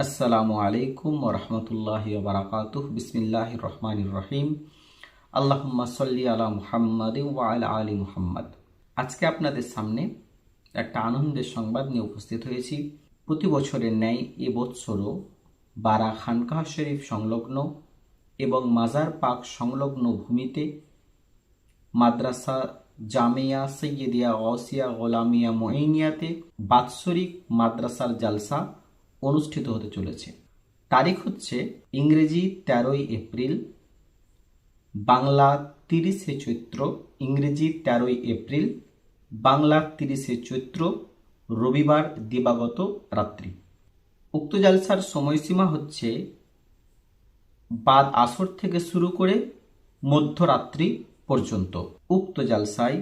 আসসালামু আলাইকুম ওরহমতুল্লাহি বারাকাতুহ। বিসমিল্লাহ রহমান রহিম। আল্লাহুম্মা সাল্লি আলা মুহাম্মাদ আলা মুহাম্মদ। আজকে আপনাদের সামনে একটা আনন্দের সংবাদ নিয়ে উপস্থিত হয়েছি। প্রতি বছরের ন্যায় এবৎসরও বারা খানকাহ শরীফ সংলগ্ন এবং মাজার পাক সংলগ্ন ভূমিতে মাদ্রাসা জামিয়া সৈয়দিয়া গৌসিয়া গোলামিয়া মঈনিয়াতে বাৎসরিক মাদ্রাসার জালসা অনুষ্ঠিত হতে চলেছে। তারিখ হচ্ছে ইংরেজি তেরোই এপ্রিল, বাংলা তিরিশে চৈত্র, ইংরেজি তেরোই এপ্রিল, বাংলা তিরিশে চৈত্র, রবিবার দিবাগত রাত্রি। উক্ত জালসার সময়সীমা হচ্ছে বাদ আসর থেকে শুরু করে মধ্যরাত্রি পর্যন্ত। উক্ত জালসায়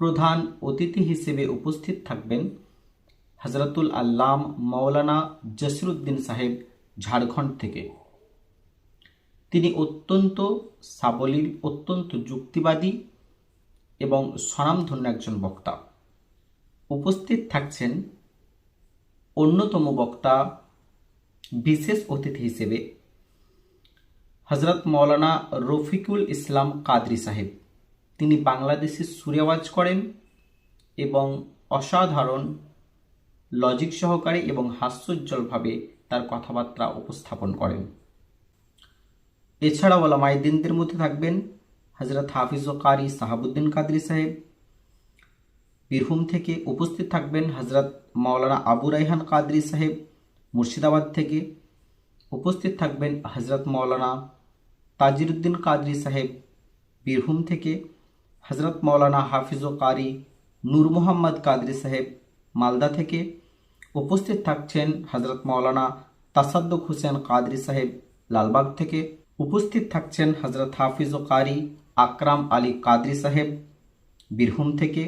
প্রধান অতিথি হিসেবে উপস্থিত থাকবেন হজরতুল আল্লাম মৌলানা জসরুদ্দিন সাহেব ঝাড়খণ্ড থেকে। তিনি অত্যন্ত সাবলীল, অত্যন্ত যুক্তিবাদী এবং স্বনামধন্য একজন বক্তা। উপস্থিত থাকছেন অন্যতম বক্তা, বিশেষ অতিথি হিসেবে হজরত মৌলানা রফিকুল ইসলাম কাদরি সাহেব। তিনি বাংলাদেশে সুরেওয়াজ করেন এবং অসাধারণ লজিক সহকারে এবং হাস্যোজ্জ্বলভাবে তার কথাবার্তা উপস্থাপন করেন। এছাড়াও ওলামাইদিনদের মধ্যে থাকবেন হজরত হাফিজ ও কারি সাহাবুদ্দিন কাদরি সাহেব। বীরভূম থেকে উপস্থিত থাকবেন হজরত মাওলানা আবু রাইহান কাদরি সাহেব মুর্শিদাবাদ থেকে। উপস্থিত থাকবেন হজরত মাওলানা তাজিরুদ্দিন কাদরি সাহেব বীরভূম থেকে। হজরত মাওলানা হাফিজ ও কারি নূর মোহাম্মদ কাদরি সাহেব মালদা থেকে উপস্থিত থাকছেন হজরত মাওলানা তাসাদ্দুক হোসেন কাদরি সাহেব লালবাগ থেকে উপস্থিত থাকছেন হজরত হাফিজ ও কারি আকরাম আলী কাদরি সাহেব বীরভূম থেকে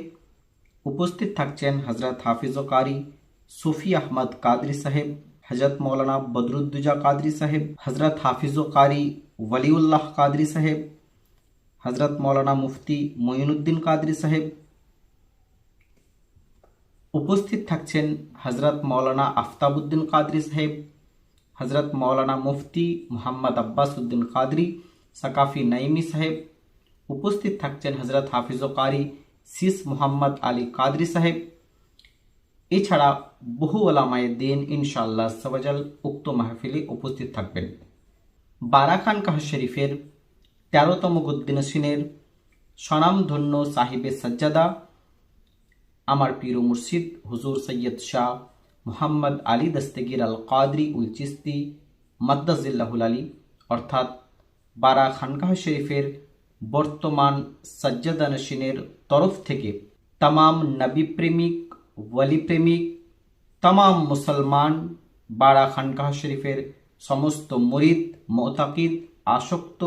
উপস্থিত থাকছেন হজরত হাফিজ ও কারি সুফি আহমদ কাদরি সাহেব হজরত মৌলানা বদরুদ্দুজা কাদরি সাহেব হজরত হাফিজ ও কারি ওয়ালিউল্লাহ কাদরি সাহেব হজরত মৌলানা মুফতি মঈনুদ্দিন কাদরি সাহেব উপস্থিত থাকছেন হজরত মৌলানা আফতাবুদ্দিন কাদরি সাহেব হজরত মৌলানা মুফতি মোহাম্মদ আব্বাস উদ্দিন কাদরি, সাকাফি নাইমি সাহেব, উপস্থিত থাকছেন হজরত হাফিজ কারি সিস মোহাম্মদ আলী কাদরি সাহেব। এছাড়া বহু ওলামায় দিন ইনশাআল্লাহ সবাজাল উক্ত মাহফিলে উপস্থিত থাকবেন। বারাখান কাহ শরীফের তেরোতম গুদ্দিনসিনের স্বনামধন্য সাহিবে সজ্জাদা আমার পীর মুর্শিদ হুজুর সৈয়দ শাহ মুহাম্মদ আলী দস্তগীর আল কাদরি উল চিস্তি মাদ্দাজিল্লাহুল আলী, অর্থাৎ বারা খানকাহ শরীফের বর্তমান সজ্জাদা নসিনের তরফ থেকে তামাম নবী প্রেমিক, ওয়ালি প্রেমিক, তামাম মুসলমান বারা খানকাহ শরীফের সমস্ত মরিদ, মোতাকিদ, আসক্ত,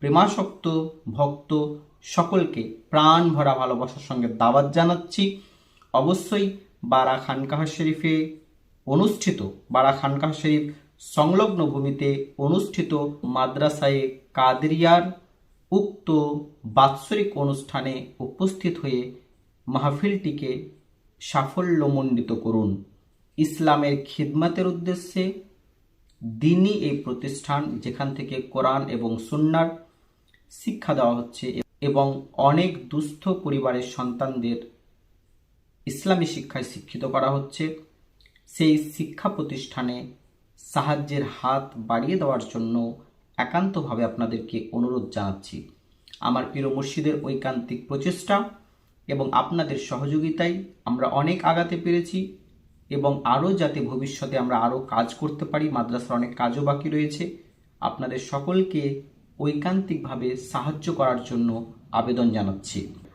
প্রেমাসক্ত, ভক্ত সকলকে প্রাণ ভরা ভালোবাসার সঙ্গে দাওয়াত জানাচ্ছি। অবশ্যই বারা খানকাহ শরীফে অনুষ্ঠিত, বারা খানকাহ শরীফ সংলগ্ন ভূমিতে অনুষ্ঠিত মাদ্রাসায়ে কাদরিয়ার উক্ত বাৎসরিক অনুষ্ঠানে উপস্থিত হয়ে মাহফিলটিকে সাফল্যমণ্ডিত করুন। ইসলামের খিদমাতের উদ্দেশ্যে দিনই এই প্রতিষ্ঠান যেখান থেকে কোরআন এবং সুন্নার শিক্ষা দেওয়া হচ্ছে এবং অনেক দুস্থ পরিবারের সন্তানদের ইসলামী শিক্ষায় শিক্ষিত করা হচ্ছে। সেই শিক্ষা প্রতিষ্ঠানে সাহায্যের হাত বাড়িয়ে দেওয়ার জন্য একান্তভাবে আপনাদেরকে অনুরোধ জানাচ্ছি। আমার প্রিয় মুর্শিদের ঐকান্তিক প্রচেষ্টা এবং আপনাদের সহযোগিতায় আমরা অনেক আগাতে পেরেছি এবং আরও যাতে ভবিষ্যতে আমরা আরও কাজ করতে পারি, মাদ্রাসার অনেক কাজও বাকি রয়েছে। আপনাদের সকলকে ঐকান্তিকভাবে সাহায্য করার জন্য আবেদন জানাচ্ছি।